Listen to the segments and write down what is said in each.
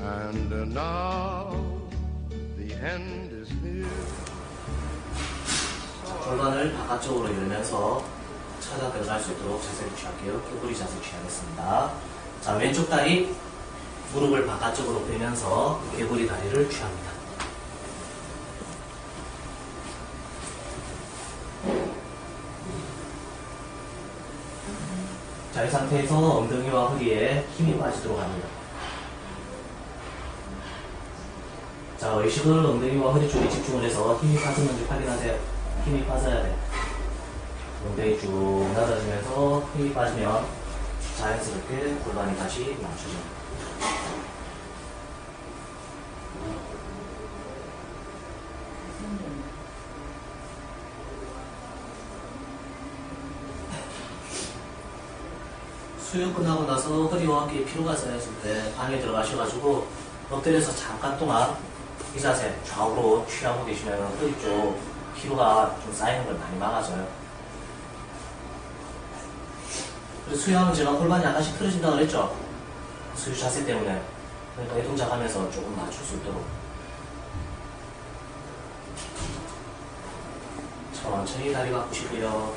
And uh, now the end is near. 골반을 바깥쪽으로 열면서 찾아 들어갈 수 있도록 자세를 취할게요. 끼부리 자세 취하겠습니다. 자, 왼쪽 다리 무릎을 바깥쪽으로 빼면서 개구리 다리를 취합니다. 자, 이 상태에서 엉덩이와 허리에 힘이 빠지도록 합니다. 자, 의식을 엉덩이와 허리 쪽에 집중을 해서 힘이 빠졌는지 확인하세요. 힘이 빠져야 돼. 엉덩이 쭉 낮아지면서 힘이 빠지면 자연스럽게 골반이 다시 멈춰집니다. 수영 끝나고 나서 허리와 어깨에 피로가 쌓였을 때 방에 들어가셔가지고 엎드려서 잠깐 동안 이 자세 좌우로 취하고 계시면 허리 쪽 피로가 좀 쌓이는 걸 많이 막아줘요. 그래서 수영은 제가 골반이 약간씩 틀어진다고 그랬죠? 수유 자세 때문에. 그러니까 이 동작 하면서 조금 맞출 수 있도록. 천천히 다리 바꾸시고요.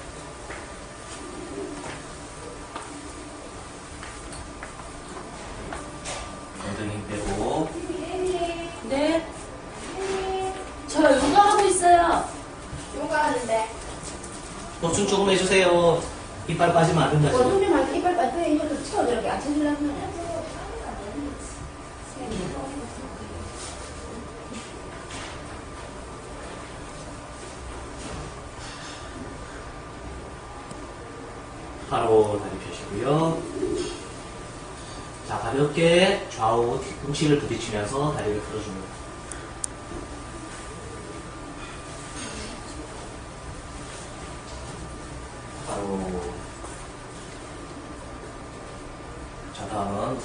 보충 조금 해주세요. 이빨 빠지면 안 된다. 뭐 선생님한테 이빨 빠뜨려 이것도 치워 저렇게 안 쳐주려고 하냐 바로 다리 펴시고요. 자, 가볍게 좌우 뒤꿈치를 부딪히면서 다리를 풀어줍니다.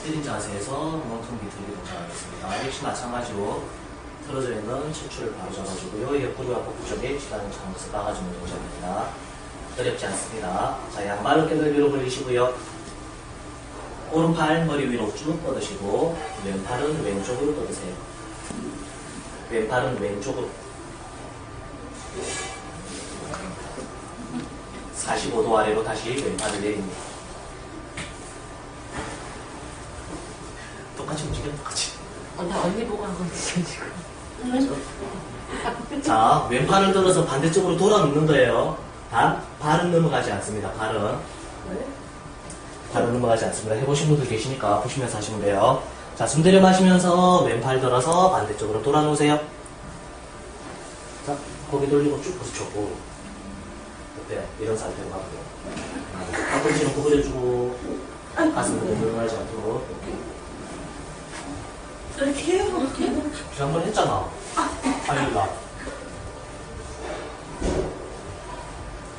때린 자세에서 몸통 비틀기 동작하겠습니다. 역시 마찬가지로 틀어져 있는 척추를 바로 잡아주고요. 옆구리와 복부 쪽에 지단을 잡아서 깎아주는 동작입니다. 어렵지 않습니다. 자, 양발을 뼈를 위로 벌리시고요. 오른팔 머리 위로 쭉 뻗으시고 왼팔은 왼쪽으로 뻗으세요. 왼팔은 왼쪽으로 45도 아래로 다시 왼팔을 내립니다. 똑 같이 움직여 똑같이. 어, 나 언니 보고 하고 있어, 지금. 자, 왼팔을 들어서 반대쪽으로 돌아 눕는 거예요. 단, 발은 넘어가지 않습니다. 발은. 발은 넘어가지 않습니다. 해보신 분들 계시니까 보시면서 하시면 돼요. 자, 숨 들여 마시면서 왼팔 들어서 반대쪽으로 돌아 놓으세요. 자, 고개 돌리고 쭉 부딪혔고. 어때요? 이런 상태로 가고요. 팔꿈치는 구부려주고, 가슴을 늘어나지 않도록. 이렇게. 이렇게 해요 이렇게 지난번 했잖아. 아니다.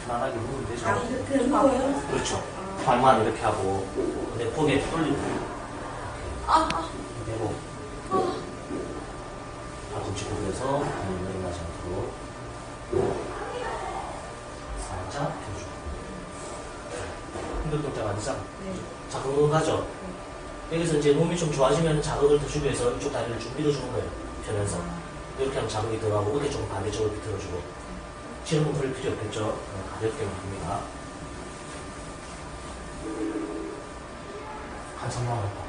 편안하게 누우면 되죠. 아 이렇게 하는 거예요? 그렇죠. 발만 이렇게 하고, 근데 고개 돌리고, 아, 아. 되고, 팔꿈치 구부려서 몸을 내려가지 않도록, 살짝 펴주고. 힘들 동작 아니잖아. 자, 그거 가죠. 여기서 이제 몸이 좀 좋아지면 자극을 더 주기 위해서 이쪽 다리를 좀 밀어주는 거예요. 펴면서. 이렇게 하면 자극이 들어가고 어깨 쪽은 반대쪽으로 비틀어주고. 지금은 그럴 필요 없겠죠. 어, 가볍게만 합니다. 한참 남았다.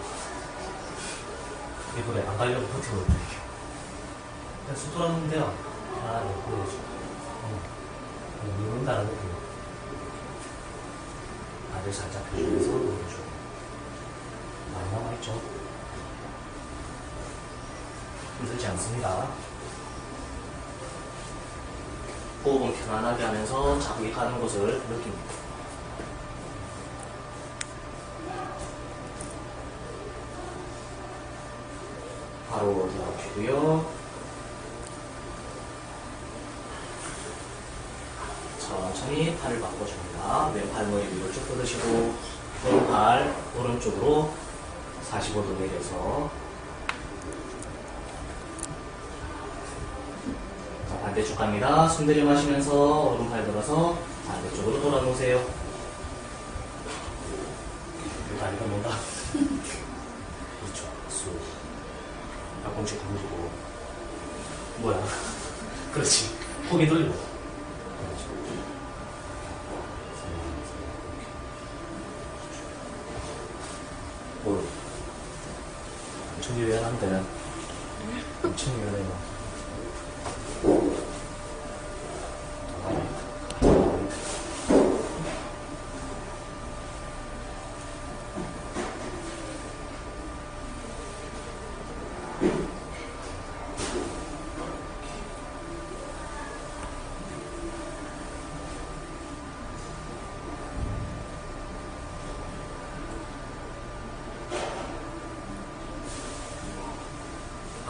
이번에 안 가려고 버티고 있다. 그냥 돼요. 아, 네, 보여줘. 어. 누른다는 느낌. 다리를 살짝 펴주면서 누르죠. 많이 남아있죠? 힘들지 않습니다. 호흡은 편안하게 하면서 자극이 가는 곳을 느낍니다. 바로 들어가시고요. 천천히 팔을 바꿔줍니다. 왼팔 머리 위로 쭉 뻗으시고 오른팔 오른쪽으로 45도 내려서 자, 반대쪽 갑니다. 숨 들여 마시면서 오른팔 들어서 반대쪽으로 돌아 놓으세요. 다리가 뭔가 그렇죠. 쑥 몸체 구부리고. 뭐야? 그렇지. 고개 돌리고. 뭘? 유연한데. 엄청 유연해요.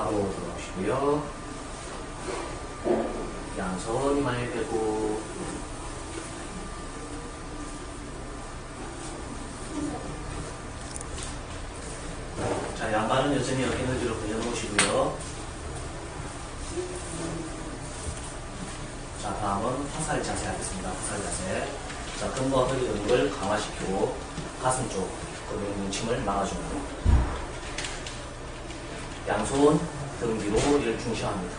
바로 들어오시고요. 양손이 많이 되고 자 양발은 여전히 에너지로 벌려놓으시고요. 자 다음은 화살 자세 하겠습니다. 화살 자세. 자 등과 허리 근육을 강화시키고 가슴 쪽 근육 있는 침을 막아줍니다. 양손 등 뒤로 이를 중시합니다.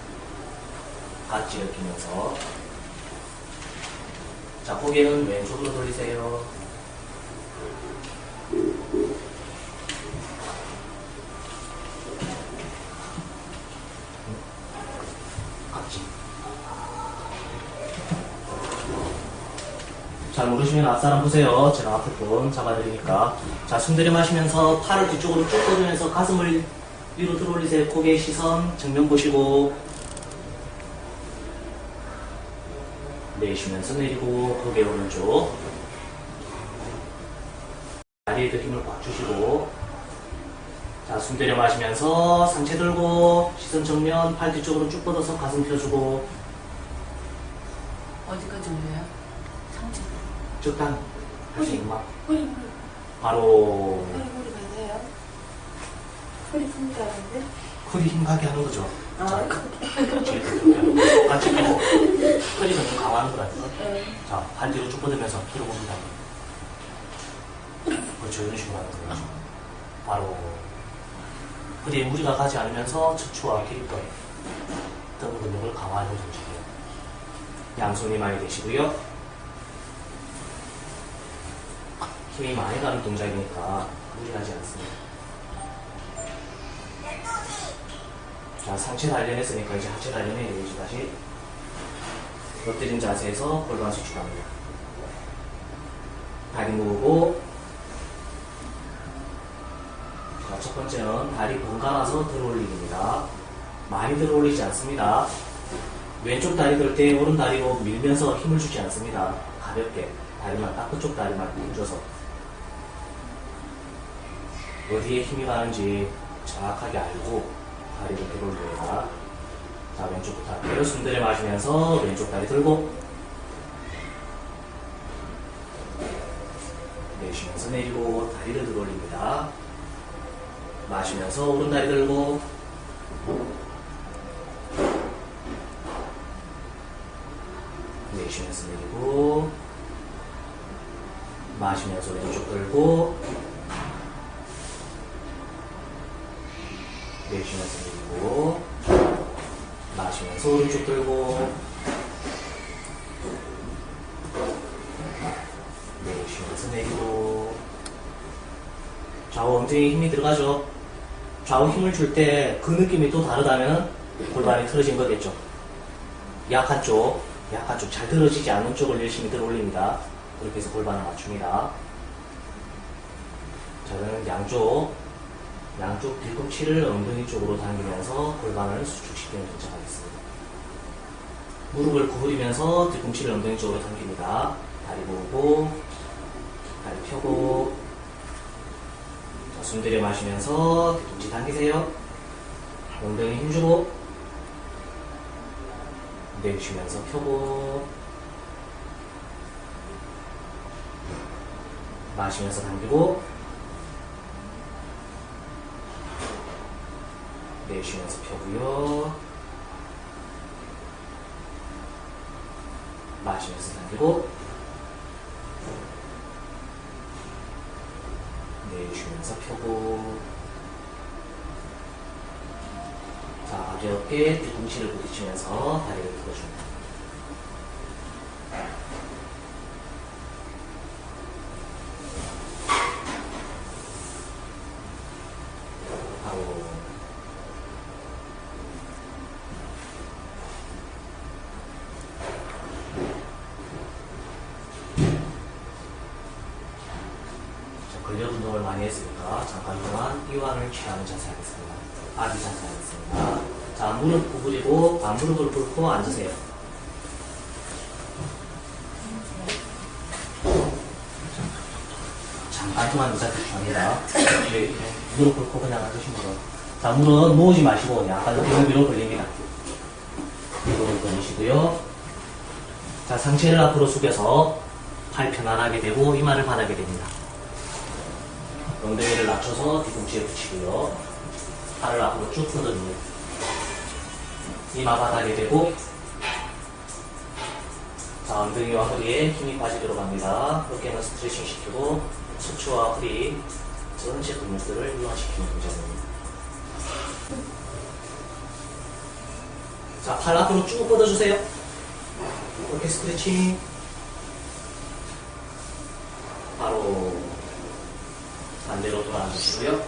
같지를 끼면서 자 고개는 왼쪽으로 돌리세요. 같지. 잘 모르시면 앞사람 보세요. 제가 앞에 분 잡아드리니까. 자, 숨 들이 마시면서 팔을 뒤쪽으로 쭉 뻗으면서 가슴을 위로 들어올리세요. 고개 시선 정면 보시고. 내쉬면서 내리고, 고개 오른쪽. 다리에도 힘을 꽉 주시고. 자, 숨 들여 마시면서 상체 들고, 시선 정면, 팔 뒤쪽으로 쭉 뻗어서 가슴 펴주고, 어디까지 올려요? 상체. 만 허리, 허리, 바로. 허리 푼줄 알았는데? 허리 힘 가게 하는 거죠. 아, 뒤에 그렇게 하는 거. 같이 끼고, 허리가 좀 강화하는 거라니까. 네. 자, 발 뒤로 쭉 뻗으면서 들어봅니다. 그렇죠. 이런 식으로 하는 거예요. 바로, 허리에 무리가 가지 않으면서 척추와 기립근, 등 근육을 강화하는 동작이에요. 양손이 많이 되시고요. 힘이 많이 가는 동작이니까 무리하지 않습니다. 자, 상체 단련했으니까 이제 하체 단련해야 되죠, 다시. 엎드린 자세에서 골반 수축합니다. 다리 모으고 자, 첫 번째는 다리 번갈아서 들어올리기입니다. 많이 들어올리지 않습니다. 왼쪽 다리 들 때 오른 다리로 밀면서 힘을 주지 않습니다. 가볍게 다리만 딱 그쪽 다리만 힘줘서 어디에 힘이 가는지 정확하게 알고 다리를 들어올립니다. 자, 왼쪽부터 할게요. 숨 들여 마시면서 왼쪽 다리 들고 내쉬면서 내리고 다리를 들어 올립니다. 마시면서 오른 다리 들고 내쉬면서 내리고 마시면서 왼쪽 들고 내쉬면서 내리고 마시면서 오른쪽 들고. 내쉬면서 내리고. 좌우 엉덩이에 힘이 들어가죠. 좌우 힘을 줄 때 그 느낌이 또 다르다면 골반이 틀어진 거겠죠. 약한 쪽 약한 쪽잘 들어지지 않는 쪽을 열심히 들어 올립니다. 그렇게 해서 골반을 맞춥니다. 저는 양쪽 양쪽 뒤꿈치를 엉덩이 쪽으로 당기면서 골반을 수축시키는 동작하겠습니다. 무릎을 구부리면서 뒤꿈치를 엉덩이 쪽으로 당깁니다. 다리 모으고, 다리 펴고, 자, 숨 들여 마시면서 뒤꿈치 당기세요. 엉덩이 힘주고, 내쉬면서 펴고, 마시면서 당기고, 내쉬면서 펴고요. 마시면서 당기고 내쉬면서 펴고 가볍게 뒤꿈치를 부딪히면서 다리를 들어줍니다. 바로 자, 근력 운동을 많이 했으니까 잠깐 동안 이완을 취하는 자세 하겠습니다. 아기 자세 자, 무릎 구부리고 반무릎을 꿇고 앉으세요. 잠깐 동안 의자 대충합니다. 네, 무릎 꿇고 그냥 앉으신 분은. 자, 무릎 모으지 마시고 약간 등을 위로 벌립니다. 무릎을 벌리시고요. 자, 상체를 앞으로 숙여서 팔 편안하게 되고 이마를 바닥에 됩니다. 엉덩이를 낮춰서 뒤꿈치에 붙이고요. 팔을 앞으로 쭉 뻗어줍니다. 이 마 바닥에 대고 자, 엉덩이와 허리에 힘이 빠지도록 합니다. 어깨는 스트레칭 시키고 척추와 허리 전체 근육들을 이완시키는 동작입니다. 자, 팔 앞으로 쭉 뻗어주세요. 어깨 스트레칭. 바로 반대로 돌아앉으시고요.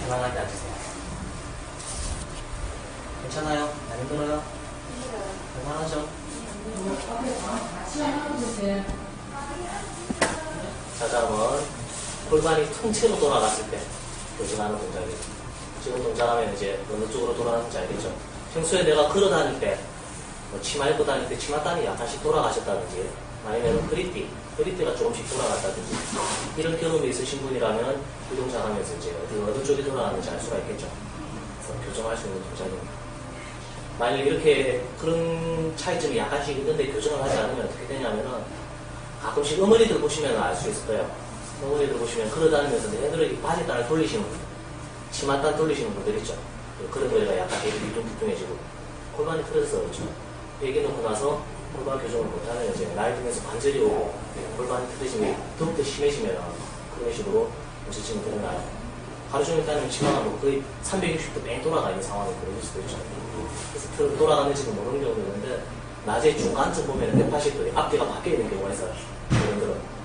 편안하게 앉으세요. 괜찮아요? 안 힘들어요? 괜찮하죠? 자, 다음은 골반이 통째로 돌아갔을 때 교정하는 동작이에요. 지금 동작하면 이제 어느 쪽으로 돌아가는지 알겠죠? 평소에 내가 걸어 다닐 때, 뭐 치마 입고 다닐 때 치마단이 약간씩 돌아가셨다든지, 아니면 허리띠, 허리띠가 조금씩 돌아갔다든지, 이런 경험이 있으신 분이라면 이 동작하면서 이제 어디, 어느 쪽이 돌아가는지 알 수가 있겠죠? 그래서 교정할 수 있는 동작입니다. 만약 이렇게 그런 차이점이 약간씩 있는데 교정을 하지 않으면 어떻게 되냐면은 가끔씩 어머니들 보시면 알 수 있을 거예요. 어머니들 보시면 걸어 다니면서 애들이 바지단을 돌리시는 분들, 치마단 돌리시는 분들 있죠. 그런 거에가 약간 뒤뚱뒤뚱해지고 골반이 틀어져서 그렇죠. 얘기 놓고 나서 골반 교정을 못하면 이제 나이 들면서 관절이 오고 골반이 틀어짐이 더욱더 심해지면 그런 식으로 문제점이 드러나요. 하루 종일 다니면 치마가 뭐 거의 360도 뺑 돌아가 있는 상황이 그럴 수도 있죠. 그래서 틀 돌아가는지도 모르는 경우도 있는데 낮에 중간쯤 보면 180도 앞뒤가 바뀌어 있는 경우가 있어요. 그런 들은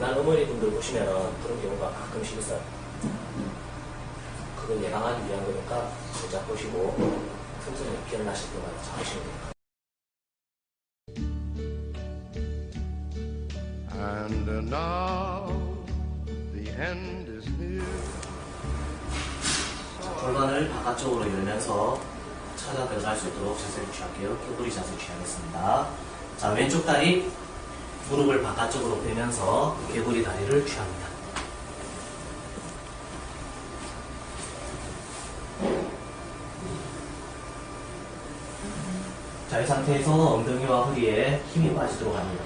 옛날 어머니분들 보시면 그런 경우가 가끔씩 있어요. 그걸 예방하기 위한 거니까 살짝 보시고 틈틈이 피어나실 때마다 잡으시면 됩니다. And uh, now the end is near. 골반을 바깥쪽으로 열면서 찾아 들어갈 수 있도록 자세를 취할게요. 큐브리 자세 취하겠습니다. 자, 왼쪽 다리 무릎을 바깥쪽으로 빼면서 개구리 다리를 취합니다. 자, 이 상태에서 엉덩이와 허리에 힘이 빠지도록 합니다.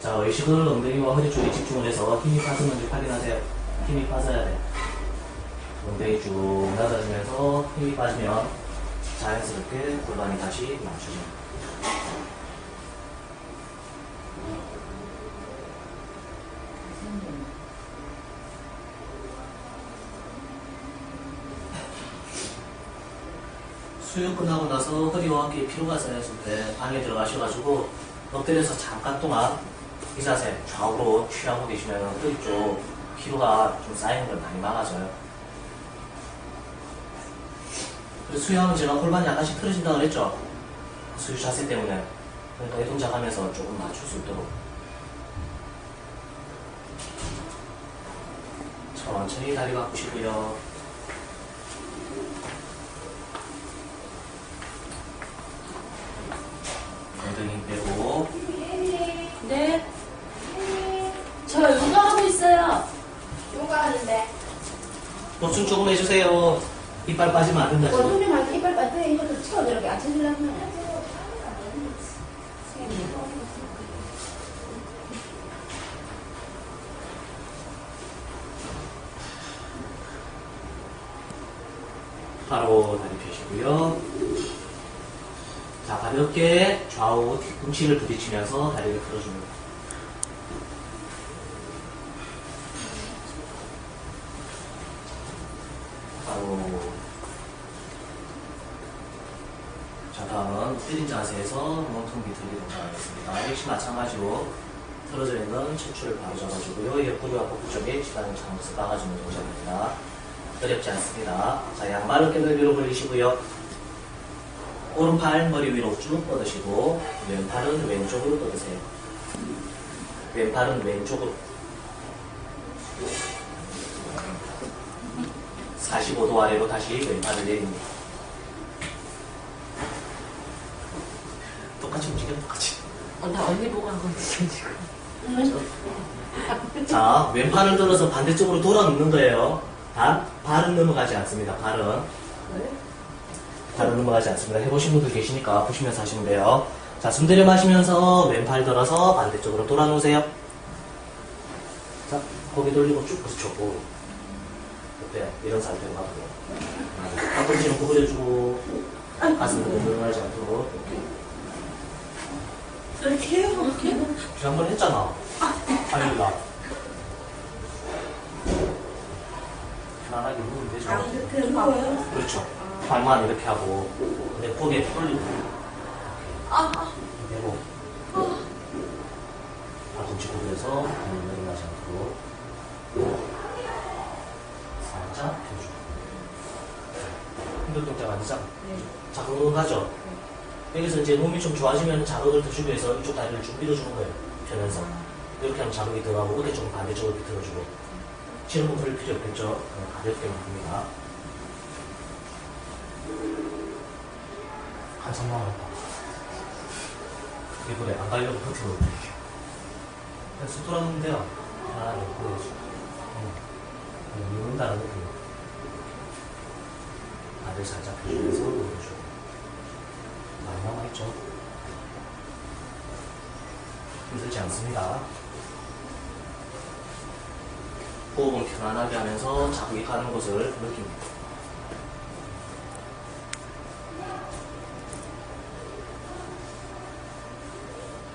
자, 의식을 엉덩이와 허리 쪽에 집중을 해서 힘이 빠졌는지 확인하세요. 힘이 빠져야 돼요. 엉덩이 쭉 낮아지면서 힘이 빠지면 자연스럽게 골반이 다시 멈춰집 수영 끝나고 나서 허리와 함께 피로가 쌓였을 때 방에 들어가셔가지고 엎드려서 잠깐 동안 이 자세 좌우로 취하고 계시면 허리 쪽 피로가 좀 쌓이는 걸 많이 막아줘요. 그리고 수영하면 제가 골반이 약간씩 틀어진다고 그랬죠? 수유 자세 때문에. 그러니까 이 동작하면서 조금 맞출 수 있도록. 천천히 다리 바꾸시고요. 보충 조금 해주세요. 이빨 빠지면 안 된다. 어, 지금. 손님한테 이빨 빠져 이것도 치워 이렇게 안 쳐주려면 바로 다리 펴시고요. 자, 가볍게 좌우 뒤꿈치를 부딪히면서 다리를 풀어줍니다. 엎드린 자세에서 몸통 비틀기 동작하겠습니다. 역시 마찬가지로 틀어져 있는 척추를 바로 잡아주고요. 옆구리와 복부 쪽에 지방을 잘못해서 깎아주는 동작입니다. 어렵지 않습니다. 자 양발 어깨 넓이로 벌리시고요. 오른팔 머리 위로 쭉 뻗으시고 왼팔은 왼쪽으로 뻗으세요. 왼팔은 왼쪽으로 45도 아래로 다시 왼팔을 내립니다. 똑같이 움직여 똑같이. 어, 나 언니 보고 한 건데, 지금. 자, 왼팔을 들어서 반대쪽으로 돌아 눕는 거예요. 단, 발은 넘어가지 않습니다. 발은. 발은 넘어가지 않습니다. 해보신 분들 계시니까 보시면서 하시면 돼요. 자, 숨 들여 마시면서 왼팔 들어서 반대쪽으로 돌아 놓으세요. 자, 고개 돌리고 쭉 그렇죠. 고 어때요? 이런 상태로 가고요. 팔꿈치는 구부려주고, 가슴을 넘어가지 않도록. 이렇게. 이렇게 해요? 이렇게? 지난번에 했잖아. 아니다. 편안하게 누우면 되죠. 아, 이렇게 하는 거예요? 그렇죠. 발만 이렇게 하고, 내 고개 돌리고, 아, 아. 되고, 팔꿈치 구부려서 몸을 내려가지 않도록 살짝 펴주고. 힘들 동작 아니잖아. 네. 자극하죠. 여기서 이제 몸이 좀 좋아지면 자극을 더 주기 위해서 이쪽 다리를 쭉 밀어주는 거예요. 펴면서. 이렇게 하면 자극이 들어가고 어깨 쪽은 반대쪽으로 비틀어주고. 치는 별 필요 없겠죠. 그냥 가볍게만 합니다. 한참 남았다. 이번에 안 가려고 버티고 있게. 그냥 쑥 돼요. 편안하게 보여주고. 응. 그냥 누른다는 느낌. 다리를 살짝 펴주면서 누르주고. 많이 남아있죠. 힘들지 않습니다. 호흡은 편안하게 하면서 자극이 가는 곳을 느낍니다.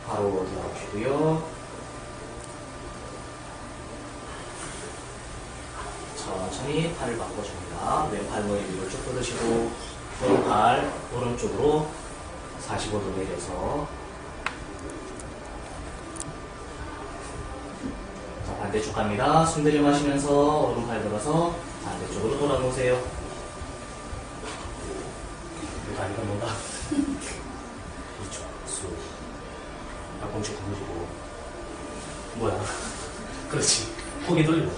바로 들어오시고요. 천천히 팔을 바꿔줍니다. 왼팔 머리 위로 쭉 뻗으시고 오른팔 오른쪽으로 45도 내려서. 자, 반대쪽 갑니다. 숨 들여 마시면서 오른팔 들어서 반대쪽으로 돌아 놓으세요. 이 다리가 뭔가 이쪽 쑥 팔꿈치 구부리고 뭐야? 그렇지. 고개 돌리고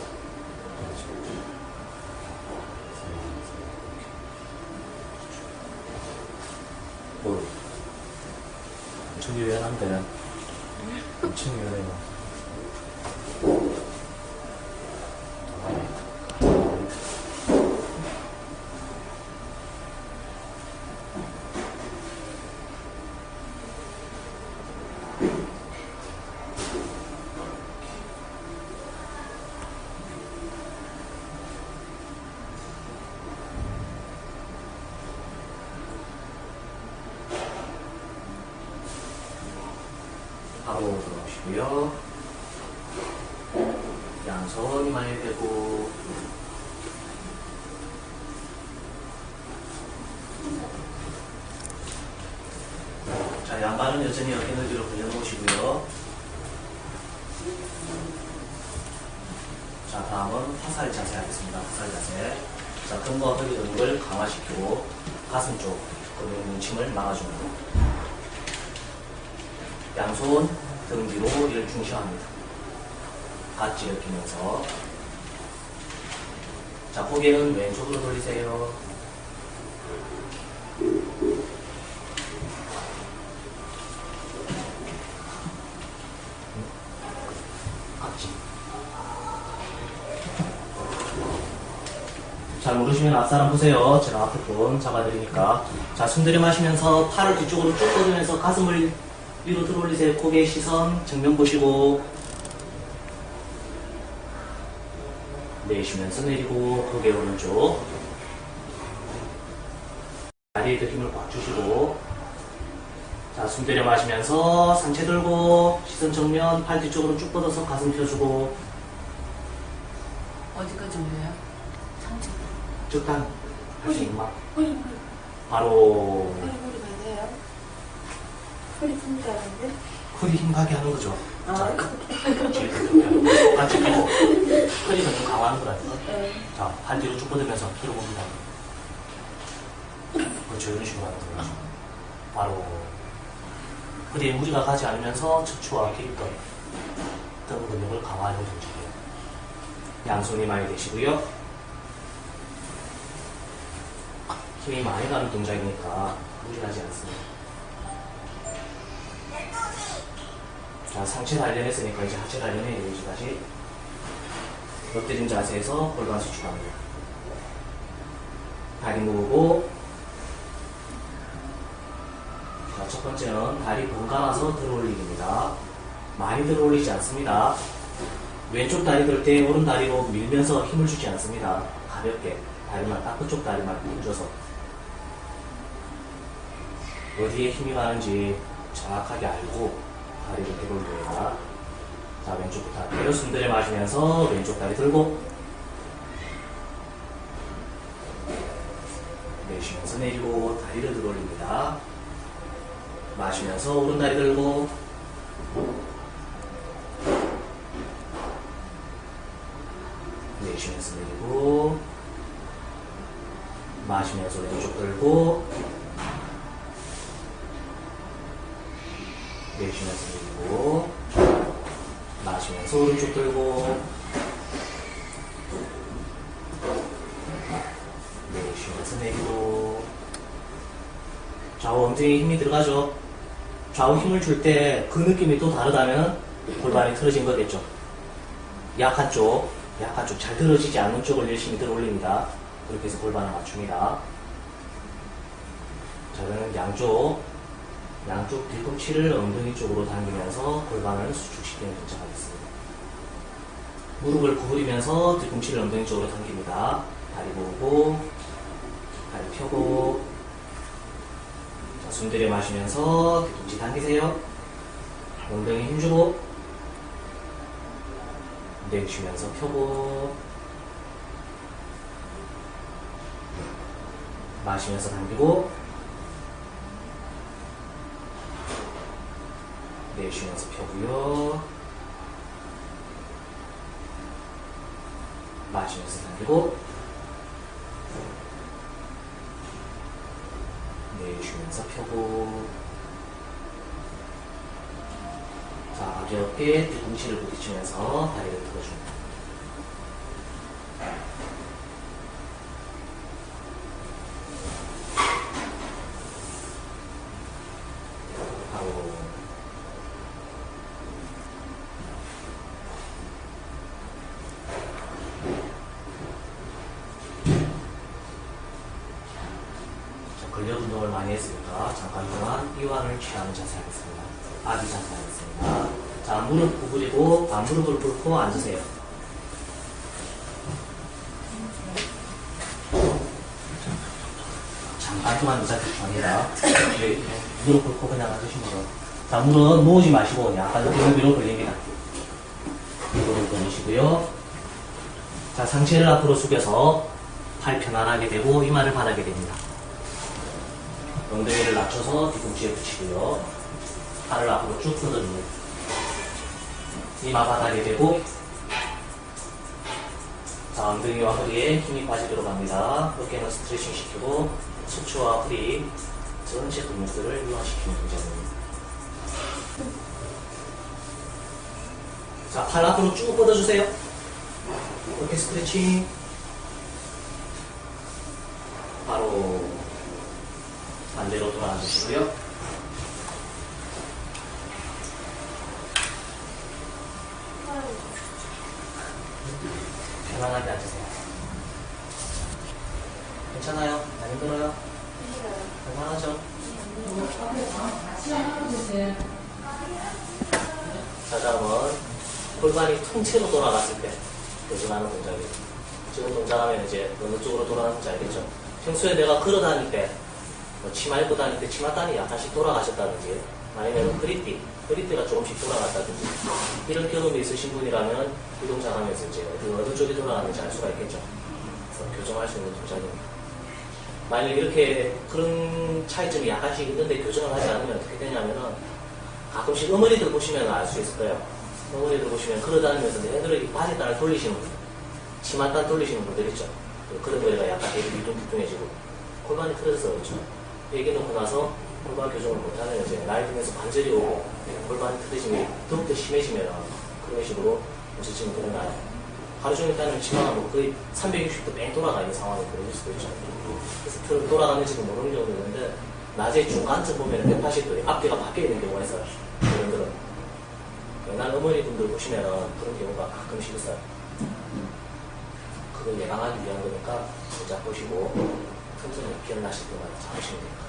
유연한데 엄청 유연해요 바로 들어오시고요. 양손이 많이 되고 자 양발은 여전히 어깨 넓이로 벌려놓으시고요. 자 다음은 화살 자세 하겠습니다. 화살 자세. 자 등과 허리 근육을 강화시키고 가슴 쪽 근육 뭉침을 막아줍니다. 양손 등 뒤로 이를 중시합니다. 같이 일으키면서 자 고개는 왼쪽으로 돌리세요. 같이 잘 모르시면 앞사람 보세요. 제가 앞에 분 잡아드리니까. 자, 숨 들이마시면서 팔을 뒤쪽으로 쭉 뻗으면서 가슴을 위로 들어 올리세요. 고개 시선 정면 보시고. 내쉬면서 내리고, 고개 오른쪽. 다리에 그 힘을 꽉 주시고. 자, 숨 들여 마시면서 상체 들고 시선 정면 팔 뒤쪽으로 쭉 뻗어서 가슴 펴주고 어디까지 올려요? 상체. 적당? 허리, 허리, 바로? 허리 푼줄 알았는데? 허리 힘 가게 하는 거죠. 아, 자, 들고 같이 펴고 허리는 좀 강화하는 거라니까. 네. 자, 발 뒤로 쭉 뻗으면서 들어봅니다. 그렇죠. 이런 식으로 하는 거죠. 바로 허리에 무리가 가지 않으면서 척추와 뒷근 등 근육을 강화하는 동작이에요. 양손이 많이 되시고요. 힘이 많이 가는 동작이니까 무리하지 않습니다. 자, 상체 단련했으니까 이제 하체 단련해야 되지 다시. 엎드린 자세에서 골반 수축합니다. 다리 모으고 자, 첫 번째는 다리 번갈아서 들어올리기입니다. 많이 들어올리지 않습니다. 왼쪽 다리 들 때 오른 다리로 밀면서 힘을 주지 않습니다. 가볍게 다리만 딱 그쪽 다리만 힘줘서 어디에 힘이 가는지 정확하게 알고 다리를 들어올려야 자, 왼쪽부터 할게요. 숨 들여 마시면서 왼쪽 다리 들고. 내쉬면서 내리고 다리를 들어 올립니다. 마시면서 오른 다리 들고. 내쉬면서 내리고. 마시면서 왼쪽 들고 내쉬면서 내리고 마시면서 오른쪽 들고. 내쉬면서 내리고. 좌우 엉덩이에 힘이 들어가죠. 좌우 힘을 줄 때 그 느낌이 또 다르다면 골반이 틀어진 거겠죠. 약한 쪽 약한 쪽 잘 들어지지 않는 쪽을 열심히 들어 올립니다. 그렇게 해서 골반을 맞춥니다. 자 그러면 양쪽 양쪽 뒤꿈치를 엉덩이 쪽으로 당기면서 골반을 수축시키는 동작하겠습니다. 무릎을 구부리면서 뒤꿈치를 엉덩이 쪽으로 당깁니다. 다리 모으고, 다리 펴고, 자, 숨 들여 마시면서 뒤꿈치 당기세요. 엉덩이 힘주고, 내쉬면서 펴고, 마시면서 당기고, 내쉬면서 펴고요. 마시면서 당기고 내쉬면서 펴고 자, 가볍게 뒤꿈치를 부딪히면서 다리를 들어줍니다. 바로 자, 근력 운동을 많이 했으니까 잠깐 동안 이완을 취하는 자세 하겠습니다. 아기 자세 하겠습니다. 자, 무릎 구부리고 반무릎을 꿇고 앉으세요. 잠깐 동안 중요합니다. 네, 무릎 꿇고 그냥 앉으시면. 자, 무릎 모으지 마시고 약간 뒤로 위로 돌립니다. 무릎을 돌리시고요. 자, 상체를 앞으로 숙여서 팔 편안하게 되고 이마를 바닥에 됩니다. 엉덩이를 낮춰서 뒤꿈치에 붙이고요. 팔을 앞으로 쭉 뻗어줍니다. 이마 바닥에 대고 자, 엉덩이와 허리에 힘이 빠지도록 합니다. 어깨는 스트레칭 시키고 척추와 허리 전체 근육들을 이완시키는 동작입니다. 자, 팔 앞으로 쭉 뻗어주세요. 어깨 스트레칭. 바로 반대로 돌아주시고요. 편안하게 앉으세요. 괜찮아요? 안 힘들어요? 괜찮하죠? 자, 다음은 골반이 통째로 돌아갔을 때 교정하는 동작이에요. 지금 동작하면 이제 어느 쪽으로 돌아가는 지 알겠죠? 평소에 내가 걸어 다닐 때 뭐 치마 입고 다닐 때 치마단이 약간씩 돌아가셨다든지 아니면 허리띠, 허리띠가 조금씩 돌아갔다든지 이런 경험이 있으신 분이라면 이 동작 하면서 이제 그 어느 쪽이 돌아가는지 알 수가 있겠죠. 그래서 교정할 수 있는 동작입니다. 만약 이렇게 그런 차이점이 약간씩 있는데 교정을 하지 않으면 어떻게 되냐면은 가끔씩 어머니들 보시면 알 수 있을 거예요. 어머니들 보시면 걸어다니면서 애들을 이 바지단을 돌리시는 분들, 치마단 돌리시는 분들 있죠. 그 그런 거가 약간 되게 뒤뚱뒤뚱해지고 골반이 틀어져서 그렇죠. 얘기 놓고 나서 골반 교정을 못하면 이제 나이 들면서 관절이 오고 골반이 틀어짐이 더욱더 심해지면 그런 식으로 문제점이 일어나요. 하루 종일 다니는 치마가 뭐 거의 360도 뺑 돌아가 있는 상황이 벌어질 수도 있죠. 그래서 틀 돌아가는지도 모르는 경우도 있는데 낮에 중간쯤 보면 180도 앞뒤가 바뀌어 있는 경우가 있어요. 옛날 어머니분들 보시면 그런 경우가 가끔씩 있어요. 그걸 예방하기 위한 거니까 진짜 보시고 틈틈이 기억나실 때마다 잡으시면 됩니다.